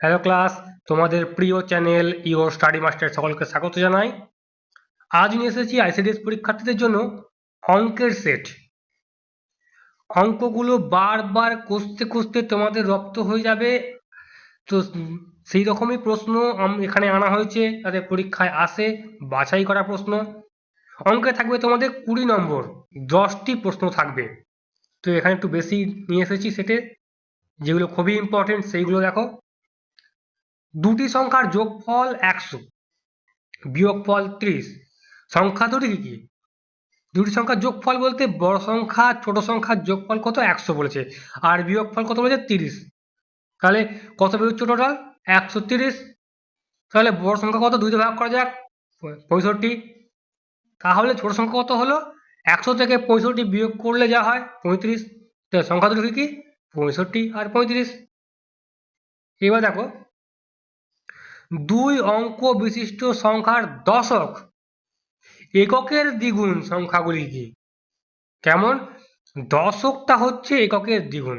Hello class, তোমাদের প্রিয় channel your study master সকলকে স্বাগত জানাই। আজ নিয়ে এসেছি আইসিডিএস পরীক্ষার্থীদের জন্য অঙ্কের সেট। অঙ্কগুলো বারবার কষতে কষতে তোমাদের রপ্ত হয়ে যাবে। তো সেই রকমই প্রশ্ন এখানে আনা হয়েছে যাতে পরীক্ষায় আসে, বাছাই করা প্রশ্ন। অঙ্কে থাকবে তোমাদের কুড়ি নম্বর, দশটি প্রশ্ন থাকবে। তো এখানে একটু বেশি নিয়ে এসেছি সেটে, যেগুলো খুবই ইম্পর্টেন্ট সেইগুলো দেখো। দুটি সংখ্যার যোগফল একশো, বিয়োগফল ত্রিশ। সংখ্যা দুটি কি? কি দুটি সংখ্যার যোগফল বলতে বড় সংখ্যা, ছোট সংখ্যার যোগফল কত? একশো বলেছে। আর বিয়োগফল কত বলেছে? তিরিশ। তাহলে কত বেরোচ্ছে টোটাল? একশো তিরিশ। তাহলে বড় সংখ্যা কত? দুইতে ভাগ করা যাক, পঁয়ষট্টি। তাহলে ছোট সংখ্যা কত হলো? একশো থেকে পঁয়ষট্টি বিয়োগ করলে যা হয়? পঁয়ত্রিশ। সংখ্যা দুটো কি কি? পঁয়ষট্টি আর পঁয়ত্রিশ। এবার দেখো দুই অঙ্ক বিশিষ্ট সংখ্যার দশক। এককের দ্বিগুণ সংখ্যাগুলি কি কেমন? দশকটা হচ্ছে এককের দ্বিগুণ।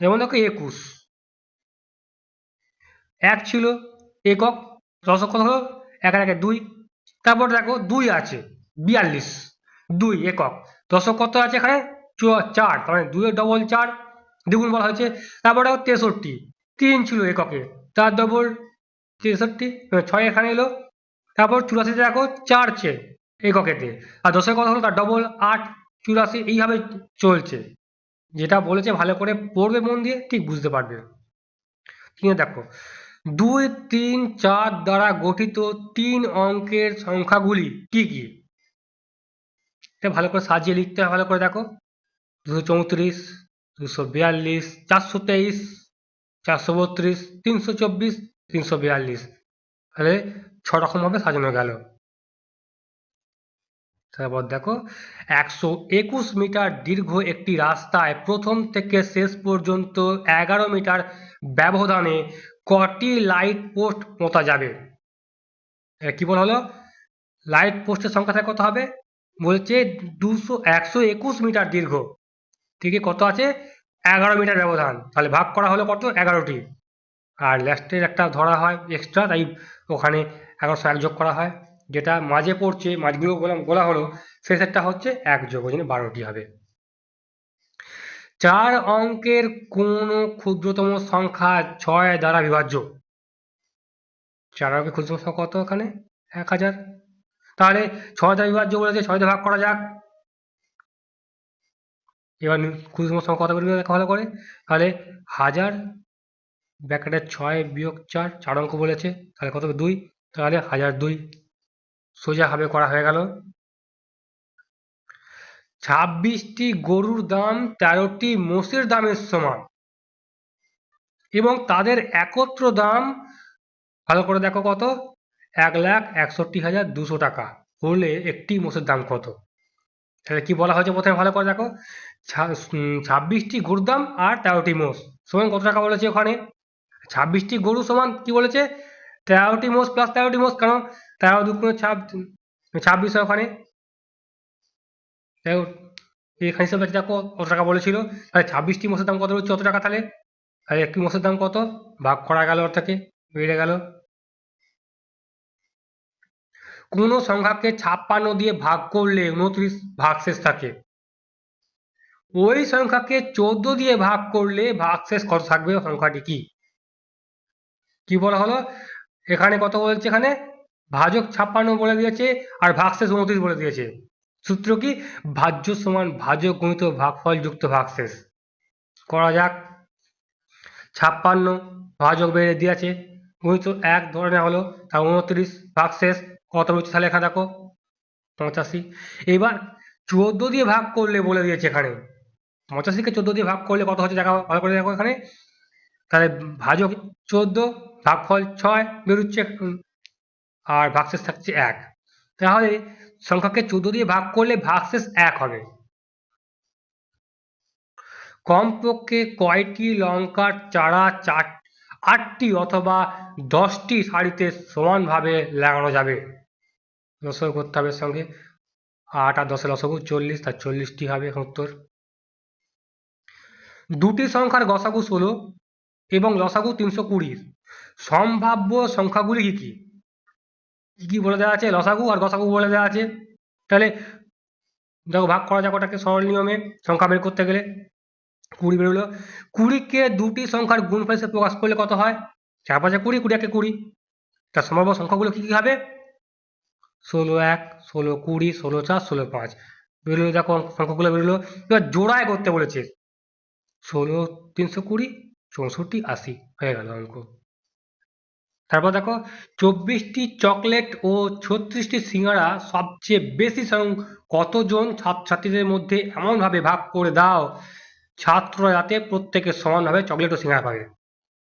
যেমন দেখো একুশ। এক ছিল একক, দশক কত হলো? এক একে দুই। তারপর দেখো দুই আছে, বিয়াল্লিশ। দুই একক। দশক কত আছে এখানে? চার। মানে দুইয়ের ডবল চার। দ্বিগুণ বলা হয়েছে। তারপর দেখো তেষট্টি। তিন ছিল এককে। তার ডবল তেষট্টি ছয় এখানে এলো। তারপর চুরাশিতে দেখো চার চে এককেতে আর দশের কথা হলো তার ডবল আট, চুরাশি এইভাবে চলছে। যেটা বলেছে ভালো করে পড়বে মন দিয়ে, ঠিক বুঝতে পারবে। কিনে দেখো, দুই, তিন, চার দ্বারা গঠিত তিন অঙ্কের সংখ্যাগুলি কি কি? এটা ভালো করে সাজিয়ে লিখতে হবে, ভালো করে দেখো। দুশো চৌত্রিশ, দুশো বিয়াল্লিশ, চারশো তেইশ, চারশো বত্রিশ, তিনশো চব্বিশ তিনশো বিয়াল্লিশ। তাহলে ছ রকম ভাবে সাজানো গেল। তারপর দেখো, একশো একুশ মিটার দীর্ঘ একটি রাস্তায় প্রথম থেকে শেষ পর্যন্ত এগারো মিটার ব্যবধানে কটি লাইট পোস্ট পোঁতা যাবে? কি বল হলো? লাইট পোস্টের সংখ্যা থেকে কত হবে? বলছে দুশো, একশো একুশ মিটার দীর্ঘ। থেকে কত আছে? এগারো মিটার ব্যবধান। তাহলে ভাগ করা হলো কত? এগারোটি। আর লাস্টের একটা ধরা হয় এক্সট্রা তাই ওখানে এগারোশো এক যোগ করা হয়। যেটা মাঝে পড়ছে, মাঝগুলো বলা বলা হলো শেষেরটা হচ্ছে এক যোগ, ওই জন্য বারোটি হবে। চার অঙ্কের কোন ক্ষুদ্রতম সংখ্যা ছয় দ্বারা বিভাজ্য? চার অঙ্কের ক্ষুদ্রতম সংখ্যা কত ওখানে? এক হাজার। তাহলে ছয় দ্বারা বিভাজ্য বলেছে, ছয় দিয়ে ভাগ করা যাক। এবার ক্ষুদ্রতম সংখ্যা কত বেরোবে দেখা ভালো করে। তাহলে হাজার ব্র্যাকেটের ছয় বিয়োগ চার চার অঙ্ক বলেছে। তাহলে কত দুই। তাহলে হাজার দুই। সোজা ভাবে করা হয়ে গেল। ছাব্বিশটি গরুর দাম তেরোটি মোষের দামের সমান। এবং তাদের একত্র দাম, ভালো করে দেখো কত? এক লাখ একষট্টি হাজার দুশো টাকা। হলে একটি মোষের দাম কত? তাহলে কি বলা হয়েছে প্রথমে? ভালো করে দেখো। ছাব্বিশটি গরুর দাম আর তেরোটি মোষ। সমান কত টাকা বলেছে ওখানে? ছাব্বিশটি গরু সমান, কি বলেছে? তেরোটি মোষ প্লাস তেরোটি মোষ, কারণ তেরো দুগুণ ছাব্বিশ হয় ওখানে এখানে হিসাবে দেখো কত টাকা বলেছিল। তাহলে ছাব্বিশটি মোষের দাম কত হচ্ছে কত টাকা তাহলে? তাহলে একটি মোষের দাম কত? ভাগ করা গেল ওর থেকে, বেড়ে গেল। কোনো সংখ্যাকে ছাপ্পান্ন দিয়ে ভাগ করলে উনত্রিশ ভাগশেষ থাকে। ওই সংখ্যাকে চোদ্দ দিয়ে ভাগ করলে ভাগশেষ কত থাকবে? সংখ্যাটি কি? কি বলা হলো? এখানে কত বলছে এখানে? ভাজক ছাপ্পান্ন বলে দিয়েছে আর ভাগশেষ উনত্রিশ বলে দিয়েছে। সূত্র কি? ভাজ্য সমান ভাজক গুণিত ভাগফল যুক্ত ভাগশেষ। করা যাক। ছাপ্পান্ন ভাজক বেড়ে দিয়েছে। গুণিত এক ধরে হলো তা উনত্রিশ ভাগশেষ কত হচ্ছে তাহলে এখানে দেখো? পঁচাশি। এবার চোদ্দ দিয়ে ভাগ করলে বলে দিয়েছে এখানে। পঁচাশিকে চোদ্দ দিয়ে ভাগ করলে কত হচ্ছে? দেখা, ভালো করে দেখো এখানে। তাহলে ভাজক চোদ্দ, ভাগফল ছয় বেরোচ্ছে আর ভাগশেষ থাকছে এক। তাহলে সংখ্যাকে চোদ্দ দিয়ে ভাগ করলে ভাগশেষ এক হবে। কমপক্ষে কয়টি লঙ্কার চারা চার, আটটি অথবা দশটি সারিতে সমানভাবে লাগানো যাবে? লসগু করতে হবে সঙ্গে। আট আর দশের লসগু চল্লিশ তার চল্লিশটি হবে উত্তর। দুটি সংখ্যার গসাগু ষোলো এবং লসাগু তিনশো কুড়ি সম্ভাব্য সংখ্যাগুলি কি কি? কি কি বলে দেওয়া আছে? লসাগু আর গসাগু বলে দেওয়া আছে। তাহলে দেখো ভাগ করা যাক ওটাকে সরল নিয়মে। সংখ্যা বের করতে গেলে কুড়ি বেরোলো। কুড়িকে দুটি সংখ্যার গুণফল হিসেবে প্রকাশ করলে কত হয়? চার পাঁচে কুড়ি কুড়ি একে কুড়ি। তার সম্ভাব্য সংখ্যাগুলো কি কি হবে? ষোলো এক, ষোলো কুড়ি, ষোলো চার, ষোলো পাঁচ। বেরোলো দেখো সংখ্যাগুলো বেরোলো। এবার জোড়ায় করতে বলেছে। ষোলো, তিনশো কুড়ি চৌষট্টি আশি, হয়ে গেল অঙ্ক। তারপর দেখো, চব্বিশটি চকলেট ও ছত্রিশটি সিঙ্গারা সবচেয়ে বেশি কতজন ছাত্রছাত্রীদের মধ্যে এমনভাবে ভাগ করে দাও, ছাত্ররা যাতে প্রত্যেকে সমানভাবে চকলেট ও সিঙ্গারা পাবে।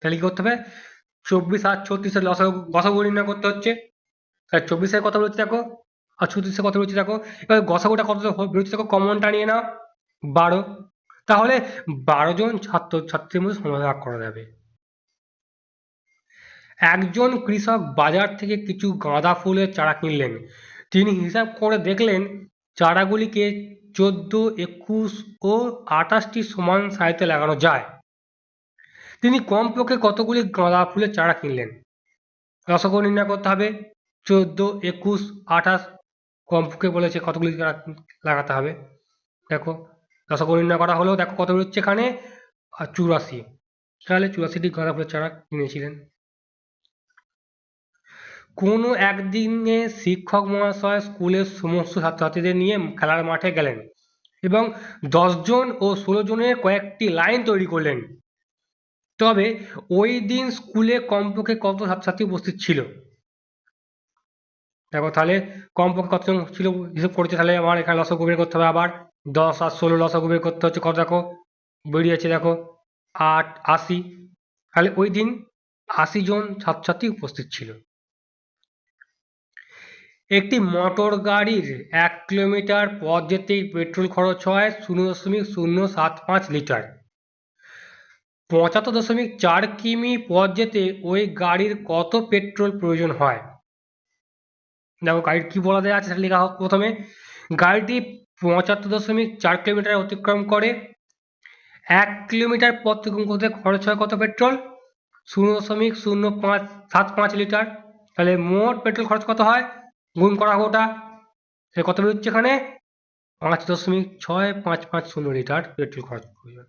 তাহলে কি করতে হবে? চব্বিশ আর ছত্রিশের লসাগু গসাগু নির্ণয় করতে হচ্ছে। তাহলে চব্বিশের কথা বলছি দেখো, আর ছত্রিশের কথা বলছি দেখো, এবার গসাগুটা কত বেরোচ্ছে দেখো কমনটা নিয়ে নাও। বারো। তাহলে বারো জন ছাত্র ছাত্রীর মধ্যে সমান ভাগ করা যাবে। একজন কৃষক বাজার থেকে কিছু গাঁদা ফুলের চারা কিনলেন। তিনি হিসাব করে দেখলেন, চারাগুলিকে চোদ্দ, একুশ ও আঠাশটি সমান সারিতে লাগানো যায়। তিনি কমপক্ষে কতগুলি গাঁদা ফুলের চারা কিনলেন? রসগো নির্ণয় করতে হবে, চোদ্দ, একুশ, আঠাশ, কমপক্ষে বলেছে কতগুলি চারা লাগাতে হবে। দেখো রসগো নির্ণয় করা হলো দেখো কত বেরোচ্ছে এখানে? আর চুরাশি। তাহলে চুরাশিটি গাঁদা ফুলের চারা কিনেছিলেন। কোনো একদিনে শিক্ষক মহাশয় স্কুলের সমস্ত ছাত্রছাত্রীদের নিয়ে খেলার মাঠে গেলেন এবং দশজন ও ষোলো জনের কয়েকটি লাইন তৈরি করলেন। তবে ওই দিন স্কুলে কমপক্ষে কত ছাত্রছাত্রী উপস্থিত ছিল? দেখো তাহলে কমপক্ষে কতজন ছিল? হিসেব করেছে তাহলে আমার এখানে বের করতে হবে আবার। দশ আর ষোলো লসগু বের করতে হচ্ছে, কত দেখো? বেরিয়েছে দেখো, আট, আশি। তাহলে ওই দিন আশি জন ছাত্রছাত্রী উপস্থিত ছিল। একটি মোটর গাড়ির এক কিলোমিটার পথ যেতেই পেট্রোল খরচ হয় শূন্য দশমিক শূন্য সাত পাঁচ লিটার। পঁচাত্তর দশমিক চার কিমি পথ যেতে ওই গাড়ির কত পেট্রোল প্রয়োজন হয়? দেখো, গাড়ির কি বলা দেওয়া আছে সেটা লেখা হোক প্রথমে। গাড়িটি পঁচাত্তর দশমিক চার কিলোমিটার অতিক্রম করে, এক কিলোমিটার পথ অতিক্রম করতে খরচ হয় কত পেট্রোল? শূন্য দশমিক শূন্য পাঁচ সাত পাঁচ লিটার। তাহলে মোট পেট্রোল খরচ কত হয়? গুণ করা ওটা। সে কত বেরোচ্ছে এখানে? পাঁচ দশমিক ছয় পাঁচ পাঁচ শূন্য লিটার পেট্রোল খরচ প্রয়োজন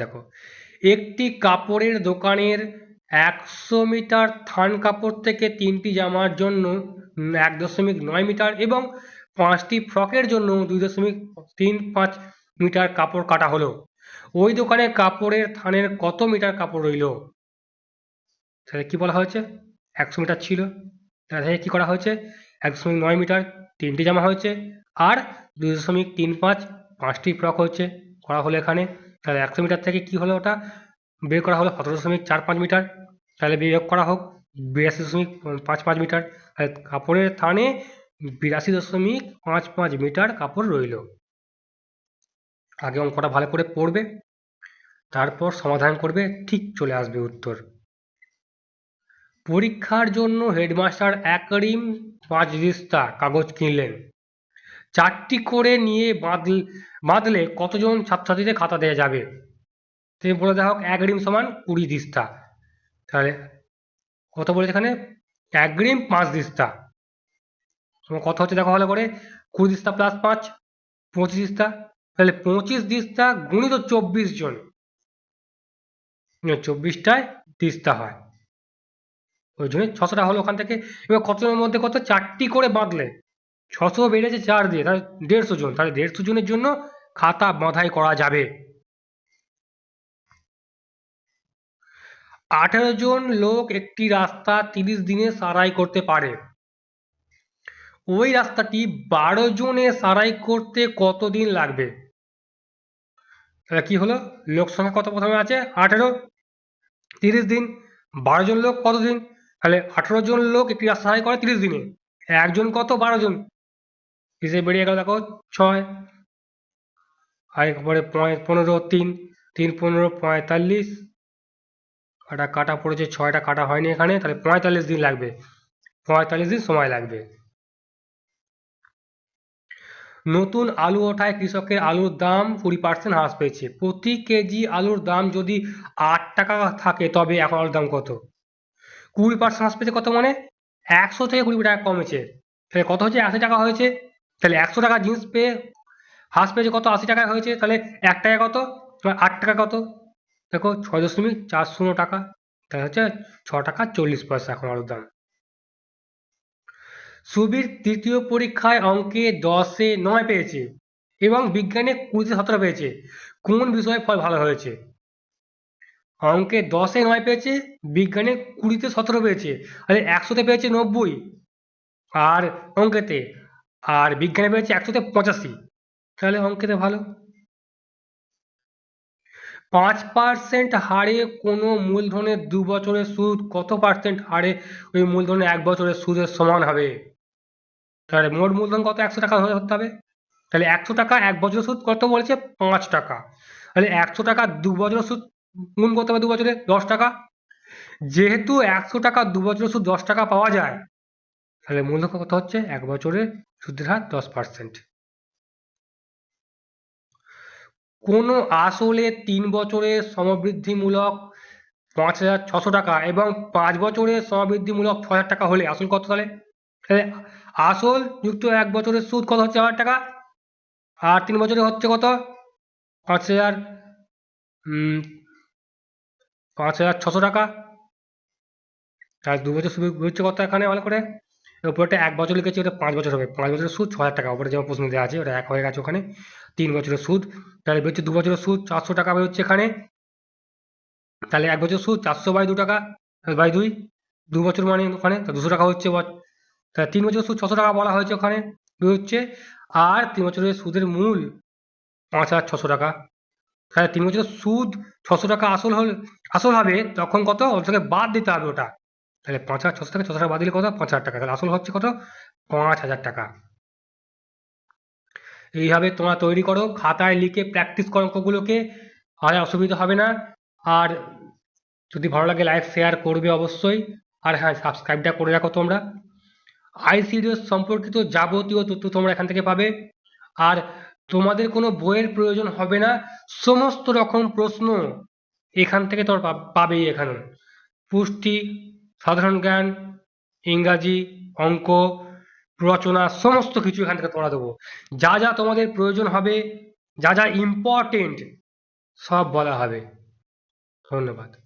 দেখো, একটি কাপড়ের দোকানের একশো মিটার থান কাপড় থেকে তিনটি জামার জন্য এক দশমিক নয় মিটার এবং পাঁচটি ফ্রকের জন্য দুই দশমিক তিন পাঁচ মিটার কাপড় কাটা হলো। ওই দোকানে কাপড়ের থানের কত মিটার কাপড় রইল? তাহলে কি বলা হয়েছে? একশো মিটার ছিল। তাহলে কি করা হয়েছে? এক দশমিক নয় মিটার তিনটি জামা হয়েছে আর দুই দশমিক তিন পাঁচ পাঁচটি ফ্রক হচ্ছে করা হলো এখানে। তাহলে একশো মিটার থেকে কি হলো ওটা? বের করা হলো সতেরো দশমিক চার পাঁচ মিটার। তাহলে বিয়োগ করা হোক বিরাশি দশমিক পাঁচ পাঁচ মিটার। তাহলে কাপড়ের থানে বিরাশি দশমিক পাঁচ পাঁচ মিটার কাপড় রইল। আগে অঙ্কটা ভালো করে পড়বে, তারপর সমাধান করবে, ঠিক চলে আসবে উত্তর। পরীক্ষার জন্য হেডমাস্টার এক রিম পাঁচ দিস্তা কাগজ কিনলেন। চারটি করে নিয়ে বাঁধল বাঁধলে কতজন ছাত্রছাত্রীদের খাতা দেওয়া যাবে? তিনি বলে দেওয়া হোক সমান কুড়ি দিস্তা। তাহলে কত বলেছে এখানে? এক রিম পাঁচ দিস্তা। তোমার কত হচ্ছে দেখো ভালো করে, কুড়ি দিস্তা প্লাস পাঁচ, পঁচিশ দিস্তা, তাহলে পঁচিশ দিস্তা গুণিত চব্বিশ জন। চব্বিশটায় দিস্তা হয়। ওই জন্য ছশোটা হলো ওখান থেকে। এবার কতজনের মধ্যে কত? চারটি করে বাঁধলে। ছশো বেড়েছে চার দিয়ে, তাহলে দেড়শো জন। তাহলে দেড়শো জনের জন্য খাতা বাঁধাই করা যাবে। আঠেরো জন লোক একটি রাস্তা তিরিশ দিনে সারাই করতে পারে। ওই রাস্তাটি বারো জনে সারাই করতে কতদিন লাগবে? তাহলে কি হলো? লোক সংখ্যা কত প্রথমে আছে? আঠেরো। তিরিশ দিন। বারো জন লোক কতদিন তাহলে আঠেরো জন লোক একটি রাস্তা সারাই করে তিরিশ দিনে। একজন কত? বারো জন। হিসেবে বেরিয়ে গেল, দেখো, ছয়। আর একবারে পনেরো, তিন। তিন, পনেরো, পঁয়তাল্লিশ। এটা কাটা পড়েছে, ছয়টা কাটা হয়নি এখানে। তাহলে পঁয়তাল্লিশ দিন লাগবে। পঁয়তাল্লিশ দিন সময় লাগবে। নতুন আলু ওঠায় কৃষকের আলুর দাম কুড়ি পার্সেন্ট হ্রাস পেয়েছে। প্রতি কেজি আলুর দাম যদি আট টাকা থাকে, তবে এখন আলুর দাম কত? কুড়ি পার্সেন্ট হ্রাস পেয়েছে কত মানে? একশো থেকে কুড়ি টাকা কমেছে। তাহলে কত হচ্ছে আশি টাকা হয়েছে। তাহলে একশো টাকা জিনিস পেয়ে হ্রাস পেয়েছে কত? আশি টাকা হয়েছে। তাহলে এক টাকা কত? আট টাকা কত? দেখো, ছয় দশমিক চার শূন্য টাকা। তাহলে হচ্ছে ছ টাকা চল্লিশ পয়সা এখন আলুর দাম। সুবীর তৃতীয় পরীক্ষায় অঙ্কে দশে নয় পেয়েছে এবং বিজ্ঞানে কুড়িতে সতেরো পেয়েছে। কোন বিষয়ে ফল ভালো হয়েছে? অঙ্কে দশে নয় পেয়েছে, বিজ্ঞানে কুড়িতে সতেরো পেয়েছে, আরে একশোতে পেয়েছে নব্বই। আর অঙ্কেতে, আর বিজ্ঞানে পেয়েছে একশোতে পঁচাশি। তাহলে অঙ্কেতে ভালো। পাঁচ পার্সেন্ট হারে কোনো মূলধনের দু বছরের সুদ কত পার্সেন্ট হারে ওই মূলধনের এক বছরের সুদের সমান হবে? তাহলে মোট মূলধন কত? একশো টাকা ধরতে হবে। তাহলে একশো টাকা এক বছরের সুদ কত বলেছে? পাঁচ টাকা। তাহলে একশো টাকা দু বছরের সুদ গুণ করতে হবে দু বছরে দশ টাকা। যেহেতু একশো টাকা দু বছরের সুদ দশ টাকা পাওয়া যায়, তাহলে মূলধন কত হচ্ছে? এক বছরের সুদের হার দশ পার্সেন্ট। কোনো আসলে তিন বছরের সমবৃদ্ধিমূলক পাঁচ হাজার ছশো টাকা এবং পাঁচ বছরের সমবৃদ্ধিমূলক ছ হাজার টাকা হলে আসল কত তাহলে আসল যুক্ত এক বছরের সুদ কত হচ্ছে হাজার টাকা? আর তিন বছরে হচ্ছে কত? পাঁচ হাজার পাঁচ হাজার ছশো টাকা। আর দু বছর সুদ হচ্ছে কত এখানে ভালো করে? উপরটা এক বছর লিখেছি, ওটা পাঁচ বছর হবে। পাঁচ বছরের সুদ ছ হাজার টাকা। ওপরে যেমন প্রশ্ন দেওয়া আছে, ওটা এক হয়ে গেছে ওখানে। তিন বছরের সুদ। তাহলে বেরোচ্ছে দু বছরের সুদ চারশো টাকা বেরোচ্ছে এখানে। তাহলে এক বছর সুদ চারশো বাই দু টাকা, বাই দুই। দু বছর মানে ওখানে দুশো টাকা হচ্ছে তাহলে তিন বছরের সুদ ছশো টাকা বলা হয়েছে ওখানে হচ্ছে, আর তিন বছরের সুদের মূল পাঁচ হাজার ছশো টাকা। তাহলে তিন বছরের সুদ ছশো টাকা আসল হলে, আসল হবে তখন কত? ওর থেকে বাদ দিতে হবে ওটা। তাহলে পাঁচ হাজার ছশো টাকা ছশো টাকা বাদ দিলে কত? পাঁচ হাজার টাকা। তাহলে আসল হচ্ছে কত? পাঁচ হাজার টাকা। এইভাবে তোমরা তৈরি করো, খাতায় লিখে প্র্যাকটিস করো অঙ্কগুলোকে, আর অসুবিধা হবে না। আর যদি ভালো লাগে লাইক শেয়ার করবে অবশ্যই। আর হ্যাঁ সাবস্ক্রাইবটা করে রাখো তোমরা। আইসিডিএস সম্পর্কিত যাবতীয় তথ্য তোমরা এখান থেকে পাবে। আর তোমাদের কোনো বইয়ের প্রয়োজন হবে না, সমস্ত রকম প্রশ্ন এখান থেকে তোমরা পাবেই এখানে। পুষ্টি, সাধারণ জ্ঞান, ইংরাজি, অঙ্ক, রচনা, সমস্ত কিছু এখান থেকে তোমরা দেবো। যা যা তোমাদের প্রয়োজন হবে, যা যা ইম্পর্টেন্ট সব বলা হবে। ধন্যবাদ।